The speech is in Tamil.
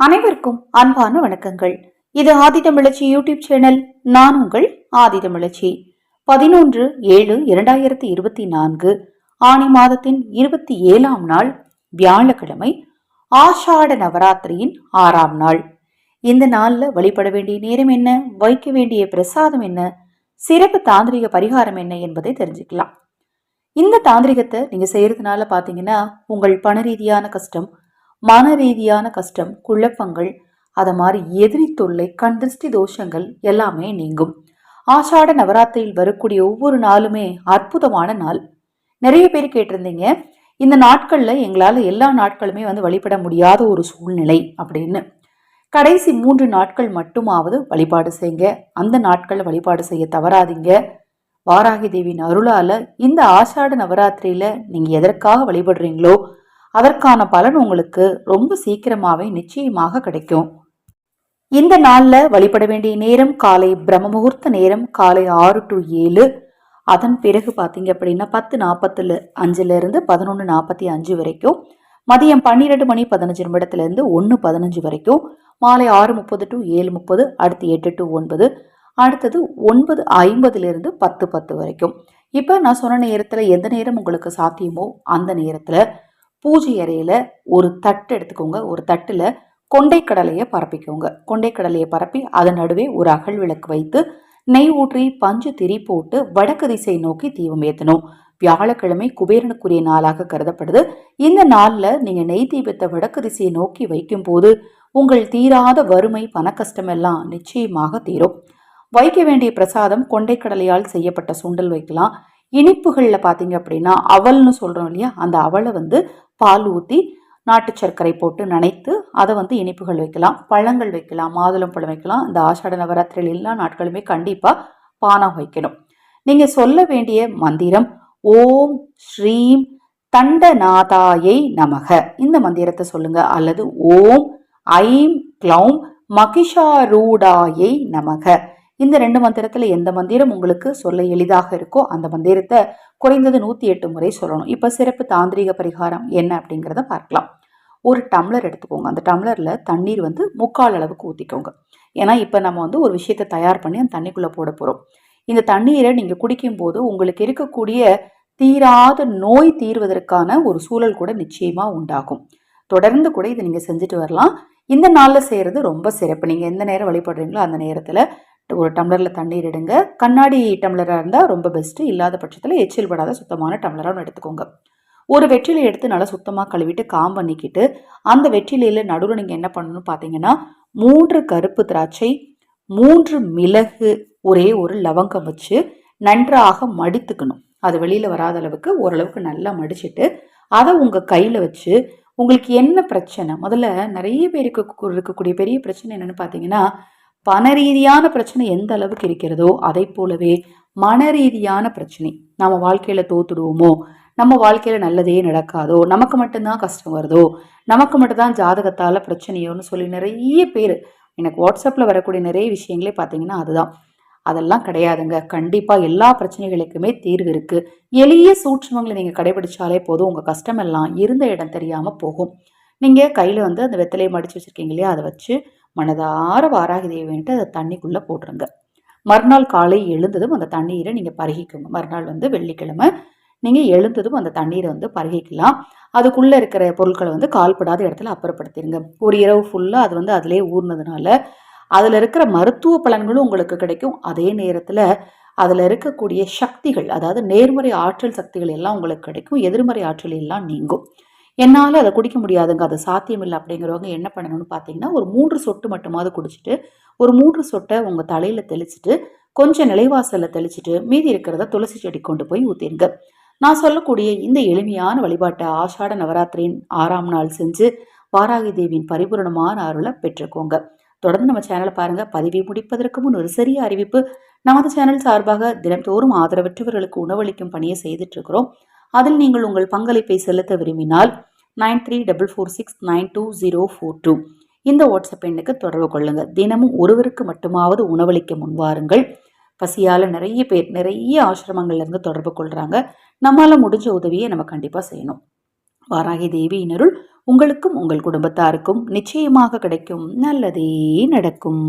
அனைவருக்கும் அன்பான வணக்கங்கள். இது ஆதிதமிழச்சி யூடியூப் சேனல். நான் உங்கள் ஆதிதமிழச்சி பதினொன்று ஏழு இரண்டாயிரத்தி இருபத்தி நான்கு ஆணி மாதத்தின் இருபத்தி ஏழாம் நாள் வியாழக்கிழமை ஆஷாட நவராத்திரியின் ஆறாம் நாள். இந்த நாளில் வழிபட வேண்டிய நேரம் என்ன? வைக்க வேண்டிய பிரசாதம் என்ன? சிறப்பு தாந்திரிக பரிகாரம் என்ன என்பதை தெரிஞ்சுக்கலாம். இந்த தாந்திரிகத்தை நீங்கள் செய்கிறதுனால பார்த்தீங்கன்னா உங்கள் பண ரீதியான கஷ்டம் மன ரீதியான கஷ்டம் குழப்பங்கள் அதை மாதிரி எதிரி தொல்லை கண் திருஷ்டி தோஷங்கள் எல்லாமே நீங்கும். ஆஷாட நவராத்திரியில் வரக்கூடிய ஒவ்வொரு நாளுமே அற்புதமான நாள். நிறைய பேர் கேட்டிருந்தீங்க இந்த நாட்களில் எங்களால் எல்லா நாட்களுமே வந்து வழிபட முடியாத ஒரு சூழ்நிலை அப்படின்னு. கடைசி மூன்று நாட்கள் மட்டுமாவது வழிபாடு செய்யுங்க அந்த நாட்களில் வழிபாடு செய்ய தவறாதீங்க. வாராகி தேவியின் அருளால் இந்த ஆஷாட நவராத்திரியில் நீங்கள் எதற்காக வழிபடுறீங்களோ அதற்கான பலன் உங்களுக்கு ரொம்ப சீக்கிரமாவே நிச்சயமாக கிடைக்கும். இந்த நாளில் வழிபட வேண்டிய நேரம் காலை பிரம்ம முகூர்த்த நேரம் காலை ஆறு டு ஏழு. அதன் பிறகு பார்த்தீங்க அப்படின்னா பத்து நாற்பத்துல அஞ்சுலேருந்து பதினொன்று நாற்பத்தி அஞ்சு வரைக்கும். மதியம் பன்னிரெண்டு மணி பதினஞ்சு நிமிடத்துலேருந்து ஒன்று பதினஞ்சு வரைக்கும். மாலை ஆறு முப்பது டு ஏழு முப்பது அடுத்து எட்டு டு ஒன்பது. அடுத்தது ஒன்பது ஐம்பதுலேருந்து பத்து பத்து வரைக்கும். இப்போ நான் சொன்ன நேரத்தில் எந்த நேரம் உங்களுக்கு சாத்தியமோ அந்த நேரத்தில் பூஜை அறையில் ஒரு தட்டு எடுத்துக்கோங்க. ஒரு தட்டில் கொண்டைக்கடலையை பரப்பிக்கோங்க. கொண்டைக்கடலையை பரப்பி அதன் நடுவே ஒரு அகல் விளக்கு வைத்து நெய் ஊற்றி பஞ்சு திரி போட்டு வடக்கு திசை நோக்கி தீபம் ஏற்றணும் வியாழக்கிழமை குபேரனுக்குரிய நாளாக கருதப்படுது. இந்த நாளில் நீங்கள் நெய் தீபத்தை வடக்கு திசையை நோக்கி வைக்கும்போது உங்கள் தீராத வறுமை பணக்கஷ்டம் எல்லாம் நிச்சயமாக தீரும். வைக்க வேண்டிய பிரசாதம் கொண்டைக்கடலையால் செய்யப்பட்ட சுண்டல் வைக்கலாம். இனிப்புகளில் பார்த்தீங்க அப்படின்னா அவல்னு சொல்கிறோம் இல்லையா? அந்த அவலை வந்து பால் ஊற்றி நாட்டு சர்க்கரை போட்டு நனைத்து அதை வந்து இனிப்புகள் வைக்கலாம். பழங்கள் வைக்கலாம். மாதுளம் பழம் வைக்கலாம். இந்த ஆஷாட நவராத்திரியில் எல்லா நாட்களுமே கண்டிப்பாக பானம் வைக்கணும். நீங்கள் சொல்ல வேண்டிய மந்திரம் ஓம் ஸ்ரீம் தண்டநாதாயை நமக. இந்த மந்திரத்தை சொல்லுங்க. அல்லது ஓம் ஐம் க்ளௌம் மகிஷாரூடாயை நமக. இந்த ரெண்டு மந்திரத்தில் எந்த மந்திரம் உங்களுக்கு சொல்ல எளிதாக இருக்கோ அந்த மந்திரத்தை குறைந்தது நூற்றி எட்டு முறை சொல்லணும். இப்போ சிறப்பு தாந்திரிக பரிகாரம் என்ன அப்படிங்கிறத பார்க்கலாம். ஒரு டம்ளர் எடுத்துக்கோங்க. அந்த டம்ளரில் தண்ணீர் வந்து முக்கால் அளவுக்கு ஊற்றிக்கோங்க ஏன்னா இப்போ நம்ம வந்து ஒரு விஷயத்தை தயார் பண்ணி அந்த தண்ணிக்குள்ளே போட போகிறோம் இந்த தண்ணீரை நீங்கள் குடிக்கும்போது உங்களுக்கு இருக்கக்கூடிய தீராத நோய் தீர்வதற்கான ஒரு சூழல் கூட நிச்சயமாக உண்டாகும். தொடர்ந்து கூட இதை நீங்கள் செஞ்சுட்டு வரலாம். இந்த நாளில் செய்கிறது ரொம்ப சிறப்பு. நீங்கள் எந்த நேரம் வழிபடுறீங்களோ அந்த நேரத்தில் ஒரு டம்ளரில் தண்ணீர் எடுங்க. கண்ணாடி டம்ளராக இருந்தால் ரொம்ப பெஸ்ட்டு இல்லாத பட்சத்தில் எச்சில் படாத சுத்தமான டம்ளராக எடுத்துக்கோங்க. ஒரு வெற்றிலை எடுத்து நல்லா சுத்தமாக கழுவிட்டு காம் பண்ணிக்கிட்டு அந்த வெற்றிலையில் நடுவில் நீங்கள் என்ன பண்ணணும்னு பார்த்தீங்கன்னா மூன்று கருப்பு திராட்சை மூன்று மிளகு ஒரே ஒரு லவங்கம் வச்சு நன்றாக மடித்துக்கணும். அது வெளியில் வராத அளவுக்கு ஓரளவுக்கு நல்லா மடிச்சுட்டு அதை உங்கள் கையில் வச்சு உங்களுக்கு என்ன பிரச்சனை? முதல்ல நிறைய பேருக்கு இருக்கக்கூடிய பெரிய பிரச்சனை என்னென்னு பார்த்தீங்கன்னா பண ரீதியான பிரச்சனை எந்த அளவுக்கு இருக்கிறதோ அதை போலவே மன ரீதியான பிரச்சனை. நம்ம வாழ்க்கையில் தோத்துடுவோமோ? நம்ம வாழ்க்கையில் நல்லதே நடக்காதோ? நமக்கு மட்டும்தான் கஷ்டம் வருதோ? நமக்கு மட்டும்தான் ஜாதகத்தால் பிரச்சனையோன்னு சொல்லி நிறைய பேர் எனக்கு வாட்ஸ்அப்பில் வரக்கூடிய நிறைய விஷயங்களே பார்த்தீங்கன்னா அதுதான். அதெல்லாம் கிடையாதுங்க. கண்டிப்பாக எல்லா பிரச்சனைகளுக்குமே தீர்வு இருக்குது எளிய சூட்சமங்களை நீங்கள் கடைபிடிச்சாலே போதும். உங்கள் கஷ்டமெல்லாம் இருந்த இடம் தெரியாமல் போகும். நீங்கள் கையில் வந்து அந்த வெத்தலையை மடித்து வச்சுருக்கீங்க இல்லையா? அதை வச்சு மனதார வாராகி தேவின்ட்டு அதை தண்ணிக்குள்ளே போட்டுருங்க மறுநாள் காலை எழுந்ததும் அந்த தண்ணீரை நீங்கள் பருகிக்கோங்க. மறுநாள் வந்து வெள்ளிக்கிழமை நீங்கள் எழுந்ததும் அந்த தண்ணீரை வந்து பருகிக்கலாம். அதுக்குள்ளே இருக்கிற பொருட்களை வந்து கால்படாத இடத்துல அப்புறப்படுத்திடுங்க ஒரு இரவு ஃபுல்லாக அது வந்து அதிலே ஊர்னதுனால அதில் இருக்கிற மருத்துவ பலன்களும் உங்களுக்கு கிடைக்கும். அதே நேரத்தில் அதில் இருக்கக்கூடிய சக்திகள் அதாவது நேர்மறை ஆற்றல் சக்திகள் எல்லாம் உங்களுக்கு கிடைக்கும். எதிர்மறை ஆற்றல் எல்லாம் நீங்கும். என்னால் அதை குடிக்க முடியாதுங்க. அது சாத்தியம் இல்லை அப்படிங்கிறவங்க என்ன பண்ணணும்னு பார்த்தீங்கன்னா ஒரு மூன்று சொட்டு மட்டுமாவது குடிச்சிட்டு ஒரு மூன்று சொட்டை உங்கள் தலையில் தெளிச்சிட்டு கொஞ்சம் நிலைவாசலில் தெளிச்சிட்டு மீதி இருக்கிறத துளசி செடி கொண்டு போய் ஊற்றிருங்க நான் சொல்லக்கூடிய இந்த எளிமையான வழிபாட்டை ஆஷாட நவராத்திரியின் ஆறாம் நாள் செஞ்சு வாராகி தேவியின் பரிபூரணமான அருளை பெற்றுக்கோங்க. தொடர்ந்து நம்ம சேனலை பாருங்க. பதிவை முடிப்பதற்கு முன் ஒரு சிறிய அறிவிப்பு. நமது சேனல் சார்பாக தினம்தோறும் ஆதரவற்றவர்களுக்கு உணவளிக்கும் பணியை செய்துட்டு இருக்கிறோம். அதில் நீங்கள் உங்கள் பங்களிப்பை செலுத்த விரும்பினால் nine three double four six nine two zero four two. இந்த வாட்ஸ்அப் எண்ணுக்கு தொடர்பு கொள்ளுங்கள் தினமும் ஒருவருக்கு மட்டுமாவது உணவளிக்க முன்வாருங்கள். பசியால் நிறைய பேர் நிறைய ஆசிரமங்கள்லேருந்து தொடர்பு கொள்கிறாங்க நம்மளால் முடிஞ்ச உதவியை நம்ம கண்டிப்பாக செய்யணும். வாராகி தேவியினருள் உங்களுக்கும் உங்கள் குடும்பத்தாருக்கும் நிச்சயமாக கிடைக்கும். நல்லதே நடக்கும்.